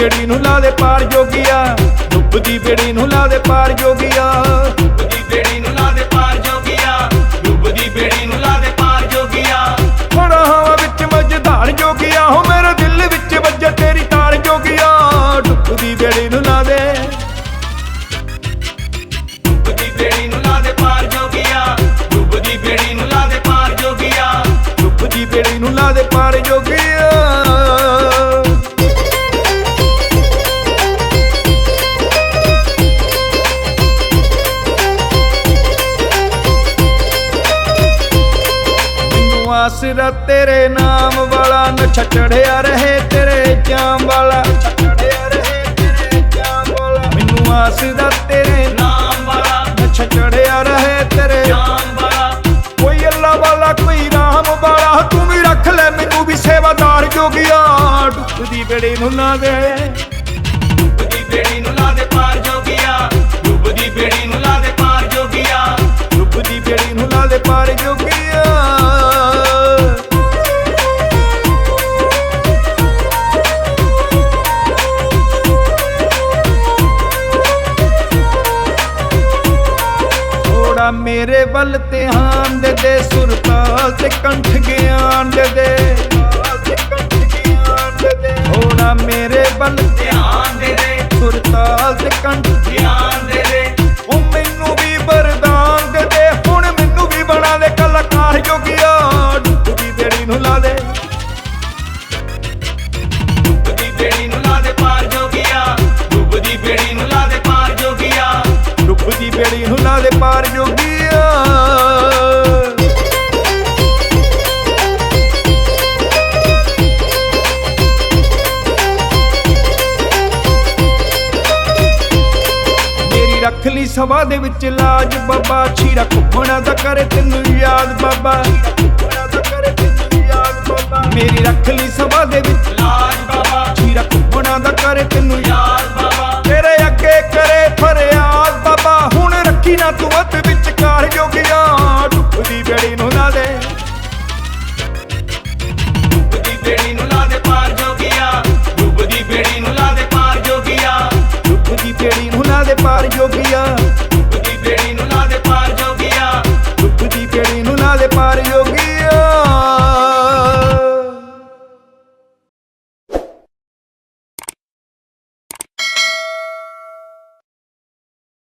ਬੇੜੀ ਨੂੰ ਲਾ ਦੇ ਪਾਰ ਜੋਗੀਆ। ਡੁੱਬਦੀ ਬੇੜੀ ਨੂੰ ਲਾ ਦੇ ਪਾਰ ਜੋਗੀਆ। ਡੁੱਬਦੀ ਬੇੜੀ ਨੂੰ ਲਾ ਦੇ ਪਾਰ ਜੋਗੀਆ। ਡੁੱਬਦੀ ਬੇੜੀ ਨੂੰ ਲਾ ਦੇ ਪਾਰ ਜੋਗੀਆ। ਬੜਾ ਹਵਾ ਵਿੱਚ ਮਝਧਾਰ ਜੋਗੀਆ। ਹੋ ਮੇਰੇ ਦਿਲ ਵਿੱਚ ਵੱਜੇ ਤੇਰੀ ਤਾਰ ਜੋਗੀਆ। ਡੁੱਬਦੀ ਬੇੜੀ ਨੂੰ ਲਾ ਦੇ। ਡੁੱਬਦੀ ਬੇੜੀ ਨੂੰ ਲਾ ਦੇ ਪਾਰ ਜੋਗੀਆ। ਡੁੱਬਦੀ ਬੇੜੀ ਨੂੰ ਲਾ ਦੇ ਪਾਰ ਜੋਗੀਆ। ਡੁੱਬਦੀ ਬੇੜੀ ਨੂੰ ਲਾ ਦੇ ਪਾਰ ਜੋਗੀਆ। ਸਿਰਾ ਤੇਰੇ ਨਾਮ ਵਾਲਾ ਨਛ ਚੜਿਆ ਰਹੇ ਤੇਰੇ ਜਾਮ ਵਾਲਾ। ਚੜਿਆ ਰਹੇ ਤੇਰੇ ਜਾਮ ਵਾਲਾ ਮੈਨੂੰ ਆਸਰਾ ਤੇਰੇ ਨਾਮ ਵਾਲਾ ਨਛ ਚੜਿਆ ਰਹੇ ਤੇਰੇ ਨਾਮ ਵਾਲਾ। ਕੋਈ ਅੱਲਾ ਵਾਲਾ, ਕੋਈ ਰਾਮ ਵਾਲਾ, ਤੂੰ ਵੀ ਰੱਖ ਲੈ ਮੈਨੂੰ ਵੀ ਸੇਵਾਦਾਰ ਜੋਗਿਆ ਡੁੱਬਦੀ ਬੇੜੀ ਨੂੰ ਨਾ ਦੇ। ਡੁੱਬਦੀ ਬੇੜੀ ਨੂੰ ਲਾ ਦੇ ਪਾਰ ਜੋਗੀਆ ਡੁੱਬਦੀ ਬੇੜੀ ਨੂੰ ਲਾ ਦੇ ਪਾਰ ਜੋਗੀਆ ਡੁੱਬਦੀ ਬੇੜੀ ਨੂੰ ਲਾ ਦੇ ਪਾਰ ਜੋਗਿਆ ਮੇਰੇ ਵੱਲ ਧਿਆਨ ਦੇ ਦੇ ਸੁਰਤਾਲ ਤੇ ਕੰਠ ਗਿਆਨ ਦੇ ਦੇ। ਥੋੜਾ ਮੇਰੇ ਵੱਲ ਧਿਆਨ ਦੇ ਦੇ ਸੁਰਤਾਲ ਤੇ ਕੰਠ ਧਿਆਨ ਮੇਰੀ ਰੱਖ ਦੇ ਵਿੱਚ ਲਾਜ ਬਾਬਾ। ਛੀਰਾ ਘੁੰਮਣਾ ਦਾ ਕਰੇ ਤੈਨੂੰ ਯਾਦ ਬਾਬਾ। ਮੇਰੀ ਰੱਖਲੀ ਸਭਾ ਦੇ ਵਿੱਚ ਲਾਜ ਬਾਬਾ। ਛੀਰਾ ਘੁੰਮਣਾ ਦਾ ਕਰੇ ਤੈਨੂੰ ਯਾਦ ਬਾਬਾ। ਤੇਰੇ ਅੱਗੇ ਕਰੇ ਫਰਿਆਦ ਬਾਬਾ। ਹੁਣ ਰੱਖੀ ਨਾ ਤੂੰ ਵਾਲੇ ਪਾਰ ਯੋਗੀ